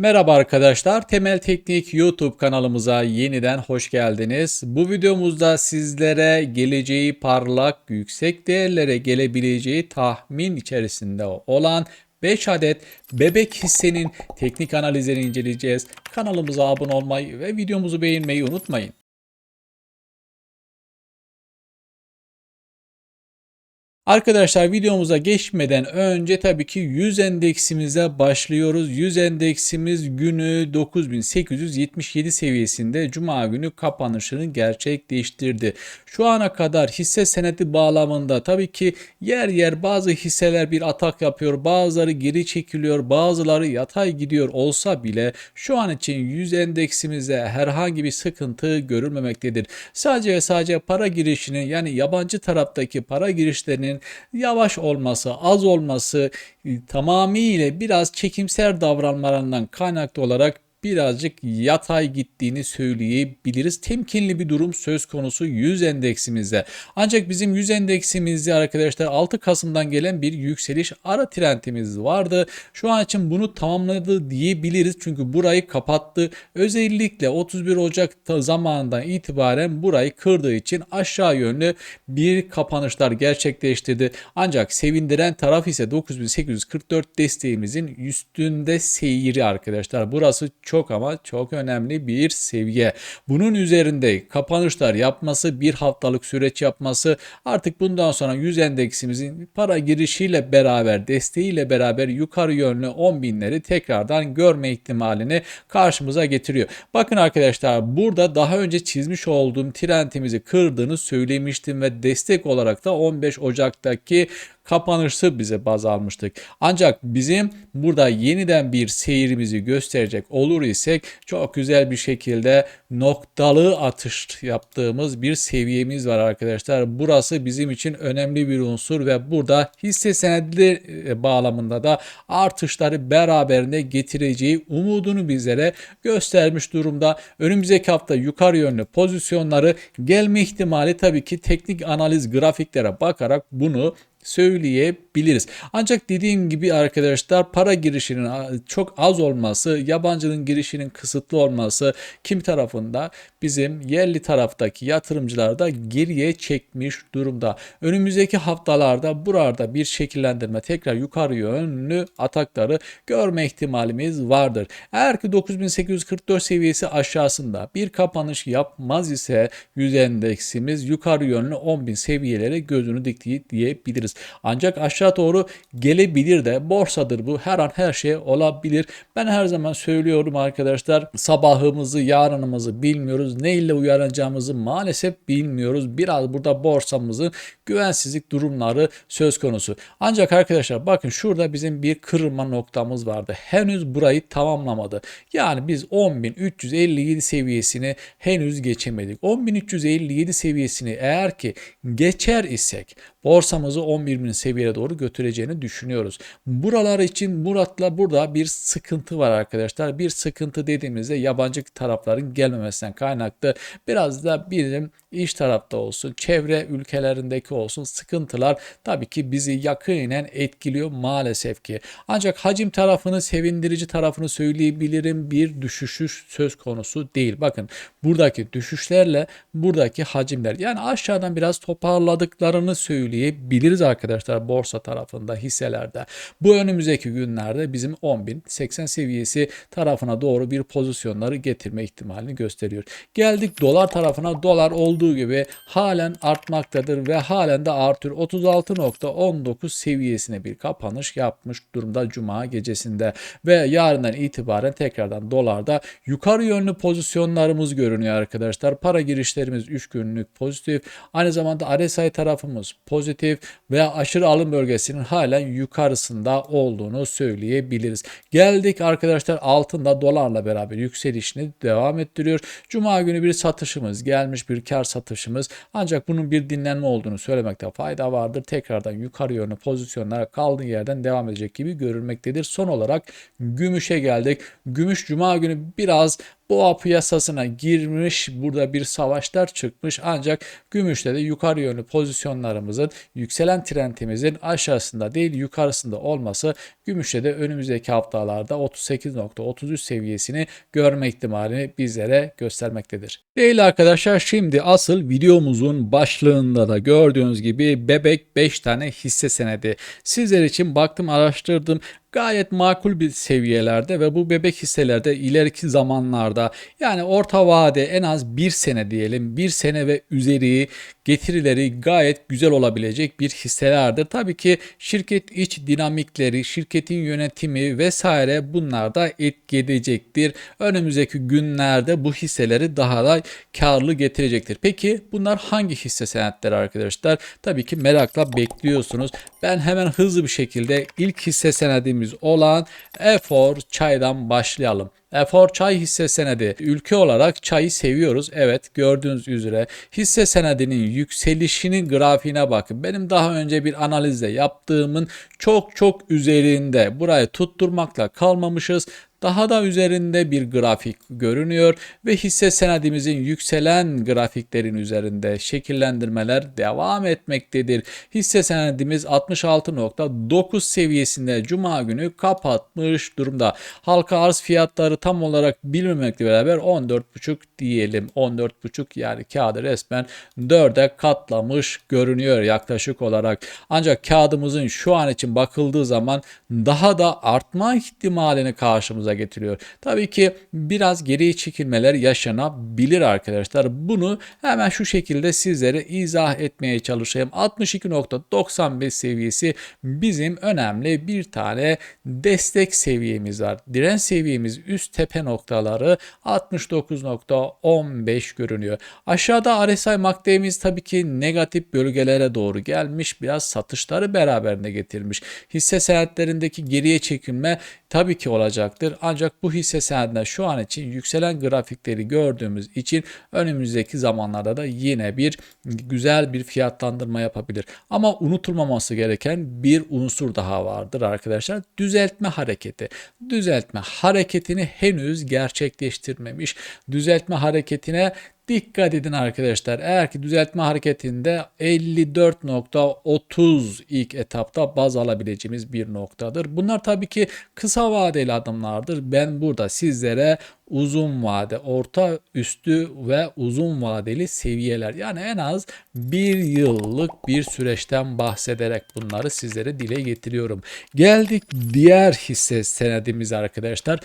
Merhaba arkadaşlar, Temel Teknik YouTube kanalımıza yeniden hoş geldiniz. Bu videomuzda sizlere geleceği parlak, yüksek değerlere gelebileceği tahmin içerisinde olan 5 adet bebek hissenin teknik analizlerini inceleyeceğiz. Kanalımıza abone olmayı ve videomuzu beğenmeyi unutmayın. Arkadaşlar videomuza geçmeden önce tabii ki 100 endeksimize başlıyoruz. 100 endeksimiz günü 9877 seviyesinde cuma günü kapanışını gerçekleştirdi. Şu ana kadar hisse senedi bağlamında tabii ki yer yer bazı hisseler bir atak yapıyor, bazıları geri çekiliyor, bazıları yatay gidiyor olsa bile şu an için 100 endeksimizde herhangi bir sıkıntı görülmemektedir. Sadece ve sadece para girişinin yani yabancı taraftaki para girişlerinin yavaş olması, az olması e, tamamıyla biraz çekimser davranmalarından kaynaklı olarak birazcık yatay gittiğini söyleyebiliriz. Temkinli bir durum söz konusu 100 endeksimizde. Ancak bizim 100 endeksimizde arkadaşlar 6 Kasım'dan gelen bir yükseliş ara trendimiz vardı. Şu an için bunu tamamladı diyebiliriz. Çünkü burayı kapattı. Özellikle 31 Ocak zamanından itibaren burayı kırdığı için aşağı yönlü bir kapanışlar gerçekleştirdi. Ancak sevindiren taraf ise 9844 desteğimizin üstünde seyiri arkadaşlar. Burası çok ama çok önemli bir seviye. Bunun üzerinde kapanışlar yapması, bir haftalık süreç yapması artık bundan sonra 100 endeksimizin para girişiyle beraber, desteğiyle beraber yukarı yönlü 10 binleri tekrardan görme ihtimalini karşımıza getiriyor. Bakın arkadaşlar burada daha önce çizmiş olduğum trendimizi kırdığını söylemiştim ve destek olarak da 15 Ocak'taki kapanışı bize baz almıştık. Ancak bizim burada yeniden bir seyrimizi gösterecek olur isek çok güzel bir şekilde noktalı atış yaptığımız bir seviyemiz var arkadaşlar. Burası bizim için önemli bir unsur ve burada hisse senedi e, bağlamında da artışları beraberinde getireceği umudunu bizlere göstermiş durumda. Önümüzdeki hafta yukarı yönlü pozisyonları gelme ihtimali tabii ki teknik analiz grafiklere bakarak bunu söyleyebiliriz. Ancak dediğim gibi arkadaşlar para girişinin çok az olması, yabancının girişinin kısıtlı olması kim tarafında bizim yerli taraftaki yatırımcılar da geriye çekmiş durumda. Önümüzdeki haftalarda burada bir şekillendirme tekrar yukarı yönlü atakları görme ihtimalimiz vardır. Eğer ki 9844 seviyesi aşağısında bir kapanış yapmaz ise yüz endeksimiz yukarı yönlü 10.000 seviyelere gözünü diktiği diyebiliriz. Ancak aşağı doğru gelebilir de borsadır bu. Her an her şey olabilir. Ben her zaman söylüyorum arkadaşlar sabahımızı yarınımızı bilmiyoruz. Ne ile uyanacağımızı maalesef bilmiyoruz. Biraz burada borsamızın güvensizlik durumları söz konusu. Ancak arkadaşlar bakın şurada bizim bir kırılma noktamız vardı. Henüz burayı tamamlamadı. Yani biz 10.357 seviyesini henüz geçemedik. 10.357 seviyesini eğer ki geçer isek borsamızı 11 bin seviyeye doğru götüreceğini düşünüyoruz. Buralar için Murat'la burada bir sıkıntı var arkadaşlar. Bir sıkıntı dediğimizde yabancı tarafların gelmemesinden kaynaklı biraz da bizim iş tarafta olsun, çevre ülkelerindeki olsun sıkıntılar tabii ki bizi yakinen etkiliyor maalesef ki. Ancak hacim tarafını, sevindirici tarafını söyleyebilirim. Bir düşüşü söz konusu değil. Bakın buradaki düşüşlerle buradaki hacimler yani aşağıdan biraz toparladıklarını söyleyebiliriz arkadaşlar borsa tarafında hisselerde. Bu önümüzdeki günlerde bizim 10.080 seviyesi tarafına doğru bir pozisyonları getirme ihtimalini gösteriyor. Geldik dolar tarafına. Dolar olduğu gibi halen artmaktadır ve halen de artıyor. 36.19 seviyesine bir kapanış yapmış durumda cuma gecesinde ve yarından itibaren tekrardan dolarda yukarı yönlü pozisyonlarımız görünüyor arkadaşlar. Para girişlerimiz 3 günlük pozitif. Aynı zamanda RSI tarafımız pozitif ve aşırı alım bölgesinin halen yukarısında olduğunu söyleyebiliriz. Geldik arkadaşlar altında dolarla beraber yükselişini devam ettiriyor. Cuma günü bir satışımız gelmiş bir kar satışımız ancak bunun bir dinlenme olduğunu söylemekte fayda vardır. Tekrardan yukarı yönlü pozisyonlara kaldığı yerden devam edecek gibi görülmektedir. Son olarak gümüşe geldik. Gümüş cuma günü biraz boğa piyasasına girmiş. Burada bir savaşlar çıkmış ancak gümüşte de yukarı yönlü pozisyonlarımızın yükselen trendimizin aşağısında değil yukarısında olması gümüşte de önümüzdeki haftalarda 38.33 seviyesini görme ihtimalini bizlere göstermektedir. Değil arkadaşlar şimdi asıl videomuzun başlığında da gördüğünüz gibi bebek 5 tane hisse senedi. Sizler için baktım araştırdım gayet makul bir seviyelerde ve bu bebek hisselerde ileriki zamanlarda yani orta vade en az bir sene diyelim bir sene ve üzeri getirileri gayet güzel olabilecek bir hisselerdir. Tabii ki şirket iç dinamikleri, şirketin yönetimi vesaire bunlar da etki edecektir. Önümüzdeki günlerde bu hisseleri daha da karlı getirecektir. Peki bunlar hangi hisse senetleri arkadaşlar? Tabii ki merakla bekliyorsunuz. Ben hemen hızlı bir şekilde ilk hisse senedimiz olan Efor Çay'dan başlayalım. Efor Çay hisse senedi. Ülke olarak çayı seviyoruz. Evet gördüğünüz üzere hisse senedinin yükselişinin grafiğine bakın. Benim daha önce bir analizde yaptığımın çok çok üzerinde. Burayı tutturmakla kalmamışız daha da üzerinde bir grafik görünüyor ve hisse senedimizin yükselen grafiklerin üzerinde şekillendirmeler devam etmektedir. Hisse senedimiz 66.9 seviyesinde cuma günü kapatmış durumda. Halka arz fiyatları tam olarak bilmemekle beraber 14.5 diyelim. 14.5 yani kağıdı resmen 4'e katlamış görünüyor yaklaşık olarak. Ancak kağıdımızın şu an için bakıldığı zaman daha da artma ihtimalini karşımıza karşımıza getiriyor. Tabii ki biraz geriye çekilmeler yaşanabilir arkadaşlar. Bunu hemen şu şekilde sizlere izah etmeye çalışayım. 62.95 seviyesi bizim önemli bir tane destek seviyemiz var. Direnç seviyemiz üst tepe noktaları 69.15 görünüyor. Aşağıda RSI MACD'miz tabii ki negatif bölgelere doğru gelmiş. Biraz satışları beraberinde getirmiş. Hisse senetlerindeki geriye çekilme tabii ki olacaktır. Ancak bu hisse senedinde şu an için yükselen grafikleri gördüğümüz için önümüzdeki zamanlarda da yine bir güzel bir fiyatlandırma yapabilir. Ama unutulmaması gereken bir unsur daha vardır arkadaşlar. Düzeltme hareketi. Düzeltme hareketini henüz gerçekleştirmemiş. Düzeltme hareketine Dikkat edin arkadaşlar. Eğer ki düzeltme hareketinde 54.30 ilk etapta baz alabileceğimiz bir noktadır. Bunlar tabii ki kısa vadeli adımlardır. Ben burada sizlere uzun vade, orta üstü ve uzun vadeli seviyeler yani en az bir yıllık bir süreçten bahsederek bunları sizlere dile getiriyorum. Geldik diğer hisse senedimiz arkadaşlar.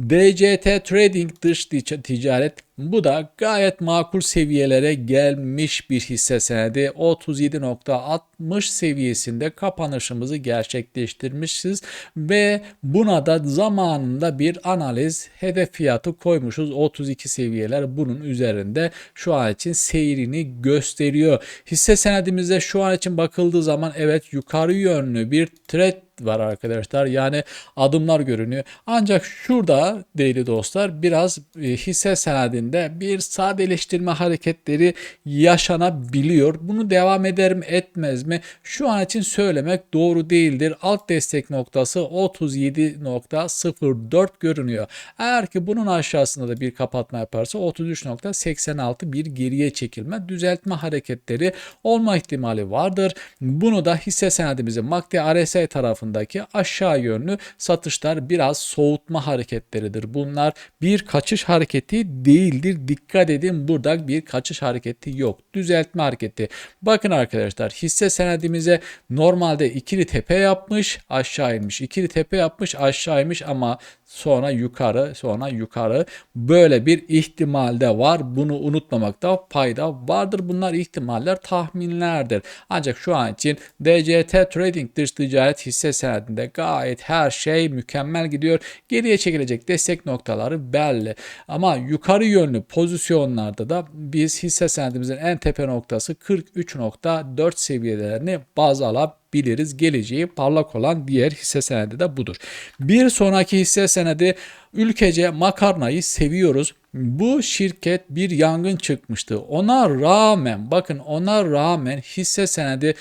DCT Trading dış ticaret bu da gayet makul seviyelere gelmiş bir hisse senedi. 37.60 seviyesinde kapanışımızı gerçekleştirmişiz ve buna da zamanında bir analiz hedef fiyatı koymuşuz. 32 seviyeler bunun üzerinde şu an için seyrini gösteriyor. Hisse senedimizde şu an için bakıldığı zaman evet yukarı yönlü bir trend var arkadaşlar. Yani adımlar görünüyor. Ancak şurada değerli dostlar biraz e, hisse senedinde bir sadeleştirme hareketleri yaşanabiliyor. Bunu devam eder mi etmez mi? Şu an için söylemek doğru değildir. Alt destek noktası 37.04 görünüyor. Eğer ki bunun aşağısında da bir kapatma yaparsa 33.86 bir geriye çekilme düzeltme hareketleri olma ihtimali vardır. Bunu da hisse senedimizin MACD RSI tarafında tarafındaki aşağı yönlü satışlar biraz soğutma hareketleridir. Bunlar bir kaçış hareketi değildir. Dikkat edin burada bir kaçış hareketi yok. Düzeltme hareketi. Bakın arkadaşlar hisse senedimize normalde ikili tepe yapmış aşağı inmiş. İkili tepe yapmış aşağı inmiş ama sonra yukarı sonra yukarı böyle bir ihtimal de var. Bunu unutmamakta fayda vardır. Bunlar ihtimaller tahminlerdir. Ancak şu an için DCT Trading dış ticaret hisse senedinde gayet her şey mükemmel gidiyor. Geriye çekilecek destek noktaları belli. Ama yukarı yönlü pozisyonlarda da biz hisse senedimizin en tepe noktası 43.4 seviyelerini baz alabiliriz biliriz. Geleceği parlak olan diğer hisse senedi de budur. Bir sonraki hisse senedi ülkece makarnayı seviyoruz. Bu şirket bir yangın çıkmıştı. Ona rağmen bakın ona rağmen hisse senedi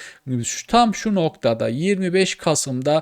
tam şu noktada 25 Kasım'da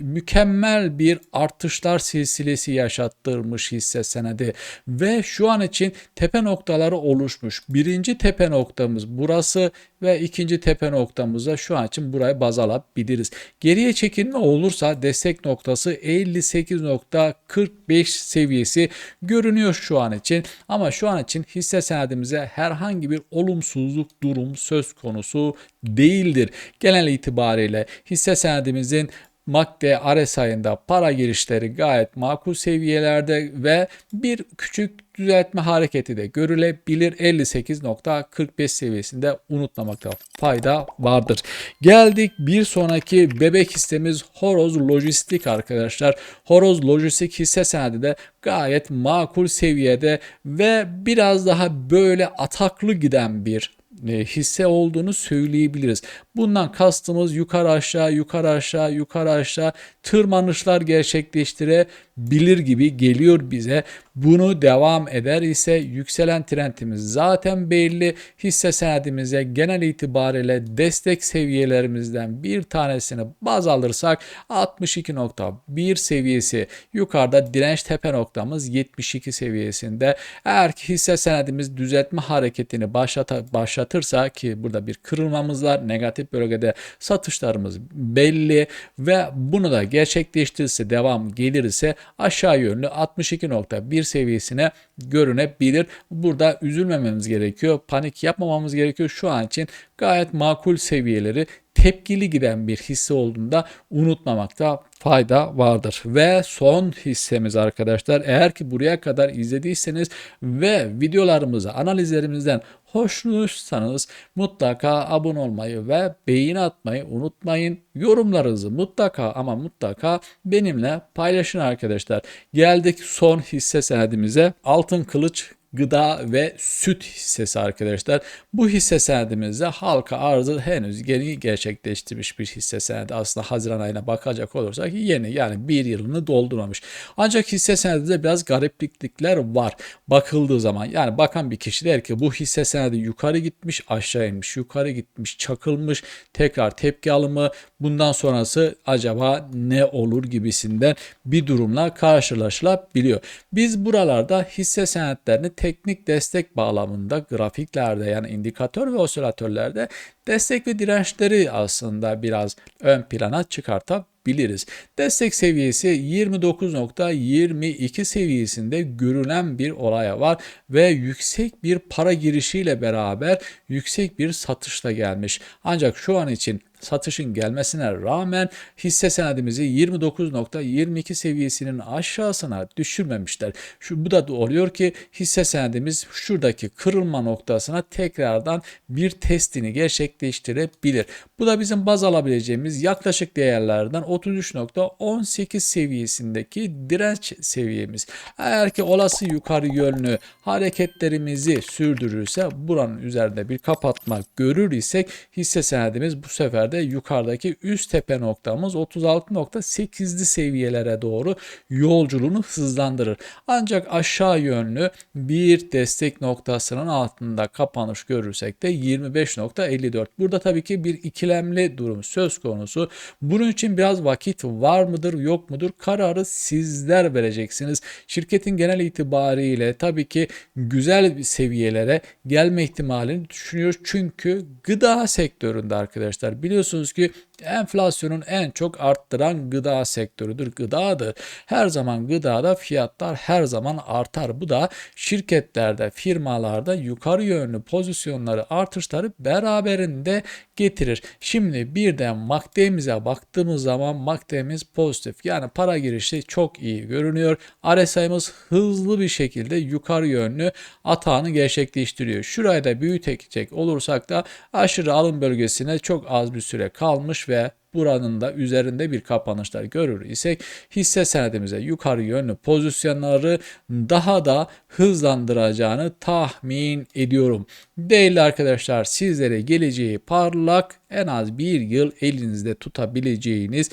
mükemmel bir artışlar silsilesi yaşattırmış hisse senedi ve şu an için tepe noktaları oluşmuş. Birinci tepe noktamız burası ve ikinci tepe noktamızda şu an için burayı baz alabiliriz. Geriye çekilme olursa destek noktası 58.45 seviyesi görünüyor şu an için. Ama şu an için hisse senedimize herhangi bir olumsuzluk durum söz konusu değildir. Genel itibariyle hisse senedimizin MACD RSI ayında para girişleri gayet makul seviyelerde ve bir küçük düzeltme hareketi de görülebilir 58.45 seviyesinde unutmamakta fayda vardır. Geldik bir sonraki bebek hissemiz Horoz Lojistik arkadaşlar. Horoz Lojistik hisse senedi de gayet makul seviyede ve biraz daha böyle ataklı giden bir hisse olduğunu söyleyebiliriz. Bundan kastımız yukarı aşağı yukarı aşağı yukarı aşağı tırmanışlar gerçekleştirebilir gibi geliyor bize. Bunu devam eder ise yükselen trendimiz zaten belli. Hisse senedimize genel itibariyle destek seviyelerimizden bir tanesini baz alırsak 62.1 seviyesi yukarıda direnç tepe noktamız 72 seviyesinde. Eğer ki hisse senedimiz düzeltme hareketini başlata, başlatırsa ki burada bir kırılmamız var. Negatif bölgede satışlarımız belli ve bunu da gerçekleştirirse devam gelirse aşağı yönlü 62.1 seviyesine görünebilir. Burada üzülmememiz gerekiyor. Panik yapmamamız gerekiyor. Şu an için gayet makul seviyeleri tepkili giden bir hisse olduğunda unutmamakta fayda vardır. Ve son hissemiz arkadaşlar eğer ki buraya kadar izlediyseniz ve videolarımızı analizlerimizden hoşnutsanız mutlaka abone olmayı ve beğeni atmayı unutmayın. Yorumlarınızı mutlaka ama mutlaka benimle paylaşın arkadaşlar. Geldik son hisse senedimize. Altın Kılıç gıda ve süt hissesi arkadaşlar. Bu hisse senedimizde halka arzı henüz yeni gerçekleştirmiş bir hisse senedi. Aslında Haziran ayına bakacak olursak yeni yani bir yılını doldurmamış. Ancak hisse senedinde biraz gariplikler var. Bakıldığı zaman yani bakan bir kişi der ki bu hisse senedi yukarı gitmiş aşağı inmiş yukarı gitmiş çakılmış tekrar tepki alımı bundan sonrası acaba ne olur gibisinden bir durumla karşılaşılabiliyor. Biz buralarda hisse senetlerini teknik destek bağlamında grafiklerde yani indikatör ve osilatörlerde destek ve dirençleri aslında biraz ön plana çıkartabiliriz. Destek seviyesi 29.22 seviyesinde görülen bir olaya var ve yüksek bir para girişiyle beraber yüksek bir satışla gelmiş. Ancak şu an için satışın gelmesine rağmen hisse senedimizi 29.22 seviyesinin aşağısına düşürmemişler. Şu bu da oluyor ki hisse senedimiz şuradaki kırılma noktasına tekrardan bir testini gerçekleştirebilir. Bu da bizim baz alabileceğimiz yaklaşık değerlerden 33.18 seviyesindeki direnç seviyemiz. Eğer ki olası yukarı yönlü hareketlerimizi sürdürürse buranın üzerinde bir kapatma görür isek hisse senedimiz bu sefer de yukarıdaki üst tepe noktamız 36.8'li seviyelere doğru yolculuğunu hızlandırır. Ancak aşağı yönlü bir destek noktasının altında kapanış görürsek de 25.54. Burada tabii ki bir ikilemli durum söz konusu. Bunun için biraz vakit var mıdır yok mudur kararı sizler vereceksiniz. Şirketin genel itibariyle tabii ki güzel seviyelere gelme ihtimalini düşünüyor. Çünkü gıda sektöründe arkadaşlar biliyorsunuz ki enflasyonun en çok arttıran gıda sektörüdür. Gıdadır. Her zaman gıdada fiyatlar her zaman artar. Bu da şirketlerde, firmalarda yukarı yönlü pozisyonları artışları beraberinde getirir. Şimdi bir de MACD'mize baktığımız zaman MACD'miz pozitif. Yani para girişi çok iyi görünüyor. RSI'miz hızlı bir şekilde yukarı yönlü atağını gerçekleştiriyor. Şurayı da büyütecek olursak da aşırı alım bölgesine çok az bir süre kalmış ve buranın da üzerinde bir kapanışlar görür isek hisse senedimize yukarı yönlü pozisyonları daha da hızlandıracağını tahmin ediyorum. Değerli arkadaşlar sizlere geleceği parlak en az bir yıl elinizde tutabileceğiniz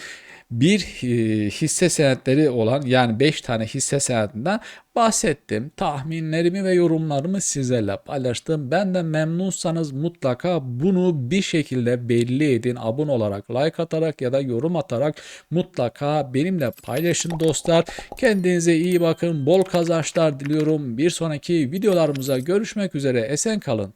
bir e, hisse senetleri olan yani 5 tane hisse senedinden bahsettim. Tahminlerimi ve yorumlarımı sizlerle paylaştım. Benden memnunsanız mutlaka bunu bir şekilde belli edin. Abone olarak, like atarak ya da yorum atarak mutlaka benimle paylaşın dostlar. Kendinize iyi bakın. Bol kazançlar diliyorum. Bir sonraki videolarımıza görüşmek üzere. Esen kalın.